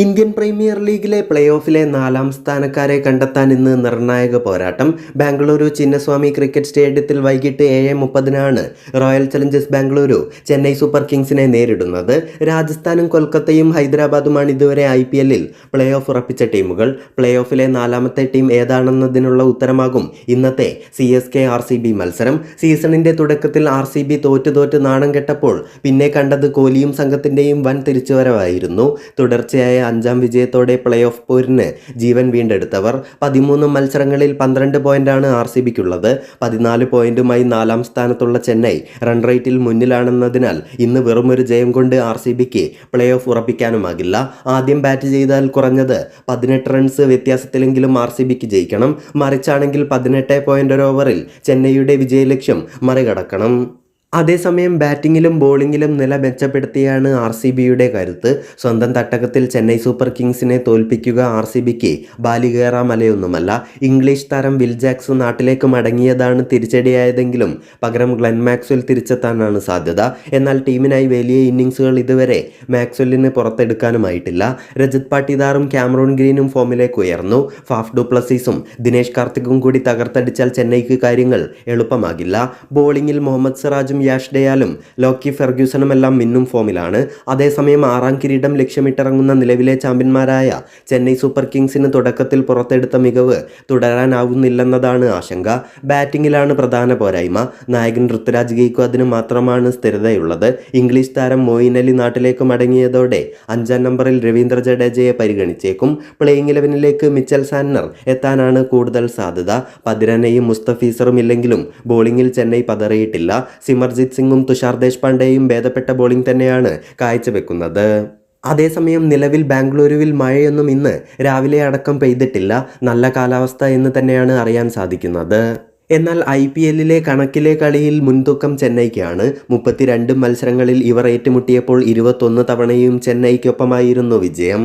Indian premier ലീഗിലെ play ഓഫിലെ നാലാം സ്ഥാനക്കാരെ കണ്ടെത്താൻ ഇന്ന് നിർണായക പോരാട്ടം. ബാംഗ്ലൂരു ചിന്നസ്വാമി ക്രിക്കറ്റ് സ്റ്റേഡിയത്തിൽ വൈകിട്ട് ഏഴ് മുപ്പതിനാണ് royal challengers Bengaluru Chennai super കിങ്സിനെ നേരിടുന്നത്. രാജസ്ഥാനും കൊൽക്കത്തയും ഹൈദരാബാദുമാണ് ഇതുവരെ ഐ പി എല്ലിൽ പ്ലേ ഓഫ് ഉറപ്പിച്ച ടീമുകൾ. പ്ലേ ഓഫിലെ നാലാമത്തെ ടീം ഏതാണെന്നതിനുള്ള ഉത്തരമാകും ഇന്നത്തെ C S K R C B മത്സരം. സീസണിന്റെ തുടക്കത്തിൽ ആർ സി ബി തോറ്റ് തോറ്റ് നാണം കെട്ടപ്പോൾ പിന്നെ കണ്ടത് കോഹ്ലിയും സംഘത്തിന്റെയും വൻ തിരിച്ചുവരവായിരുന്നു. തുടർച്ചയായ അഞ്ചാം വിജയത്തോടെ പ്ലേ ഓഫ് പോരിന് ജീവൻ വീണ്ടെടുത്തവർ പതിമൂന്ന് മത്സരങ്ങളിൽ പന്ത്രണ്ട് പോയിന്റാണ് ആർ സി ബിക്കുള്ളത്. പതിനാല് പോയിന്റുമായി നാലാം സ്ഥാനത്തുള്ള ചെന്നൈ റൺ റേറ്റിൽ മുന്നിലാണെന്നതിനാൽ ഇന്ന് വെറുമൊരു ജയം കൊണ്ട് ആർ സി ബിക്ക് പ്ലേ ഓഫ് ഉറപ്പിക്കാനുമാകില്ല. ആദ്യം ബാറ്റ് ചെയ്താൽ കുറഞ്ഞത് പതിനെട്ട് റൺസ് വ്യത്യാസത്തിലെങ്കിലും ആർ സി ബിക്ക് ജയിക്കണം. മറിച്ചാണെങ്കിൽ പതിനെട്ട് പോയിന്റ് ഓവറിൽ ചെന്നൈയുടെ വിജയലക്ഷ്യം മറികടക്കണം. അതേസമയം ബാറ്റിങ്ങിലും ബോളിങ്ങിലും നില മെച്ചപ്പെടുത്തിയാണ് ആർ സി ബിയുടെ കരുത്ത്. സ്വന്തം തട്ടകത്തിൽ ചെന്നൈ സൂപ്പർ കിങ്സിനെ തോൽപ്പിക്കുക ആർ സി ബിക്ക് ബാലികേറ മലയൊന്നുമല്ല ഇംഗ്ലീഷ് താരം വിൽ ജാക്സ് നാട്ടിലേക്ക് മടങ്ങിയതാണ് തിരിച്ചടിയായതെങ്കിലും പകരം ഗ്ലെൻ മാക്സ്വൽ തിരിച്ചെത്താനാണ് സാധ്യത. എന്നാൽ ടീമിനായി വലിയ ഇന്നിങ്സുകൾ ഇതുവരെ മാക്സ്വെല്ലിന് പുറത്തെടുക്കാനുമായിട്ടില്ല. രജത് പാട്ടിദാറും ക്യാമറോൺ ഗ്രീനും ഫോമിലേക്ക് ഉയർന്നു. ഫാഫ് ഡുപ്ലസീസും ദിനേശ് കാർത്തിക്കും കൂടി തകർത്തടിച്ചാൽ ചെന്നൈക്ക് കാര്യങ്ങൾ എളുപ്പമാകില്ല. ബോളിങ്ങിൽ മുഹമ്മദ് സിറാജും യാഷ് ഡയാലും ലോക്കി ഫെർഗ്യൂസണും എല്ലാം മിന്നും ഫോമിലാണ്. അതേസമയം ആറാം കിരീടം ലക്ഷ്യമിട്ടിറങ്ങുന്ന നിലവിലെ ചാമ്പ്യന്മാരായ ചെന്നൈ സൂപ്പർ കിങ്സിന് തുടക്കത്തിൽ പുറത്തെടുത്ത മികവ് തുടരാനാവുന്നില്ലെന്നതാണ് ആശങ്ക. ബാറ്റിംഗിലാണ് പ്രധാന പോരായ്മ. നായകൻ ഋത്തുരാജ് ഗെയ്ക്കു അതിന് മാത്രമാണ് സ്ഥിരതയുള്ളത്. ഇംഗ്ലീഷ് താരം മോയിൻ അലി നാട്ടിലേക്ക് മടങ്ങിയതോടെ അഞ്ചാം നമ്പറിൽ രവീന്ദ്ര ജഡേജയെ പരിഗണിച്ചേക്കും. പ്ലേയിങ് ഇലവനിലേക്ക് മിച്ചൽ സാന്നർ എത്താനാണ് കൂടുതൽ സാധ്യത. പതിരനയും മുസ്തഫീസറും ഇല്ലെങ്കിലും ബോളിംഗിൽ ചെന്നൈ പതറിയിട്ടില്ല. സിമർജിത് സിംഗും തുഷാർ ദേശ്പാണ്ഡെയും ഭേദപ്പെട്ട ബോളിംഗ് തന്നെയാണ് കാഴ്ചവെക്കുന്നത്. അതേസമയം നിലവിൽ ബാംഗ്ലൂരുവിൽ മഴയൊന്നും ഇന്ന് രാവിലെ അടക്കം പെയ്തിട്ടില്ല. നല്ല കാലാവസ്ഥ എന്ന് തന്നെയാണ് അറിയാൻ സാധിക്കുന്നത്. എന്നാൽ ഐ പി എല്ലിലെ കണക്കിലെ കളിയിൽ മുൻതൂക്കം ചെന്നൈക്കാണ്. മുപ്പത്തിരണ്ട് മത്സരങ്ങളിൽ ഇവർ ഏറ്റുമുട്ടിയപ്പോൾ ഇരുപത്തൊന്ന് തവണയും ചെന്നൈക്കൊപ്പമായിരുന്നു വിജയം.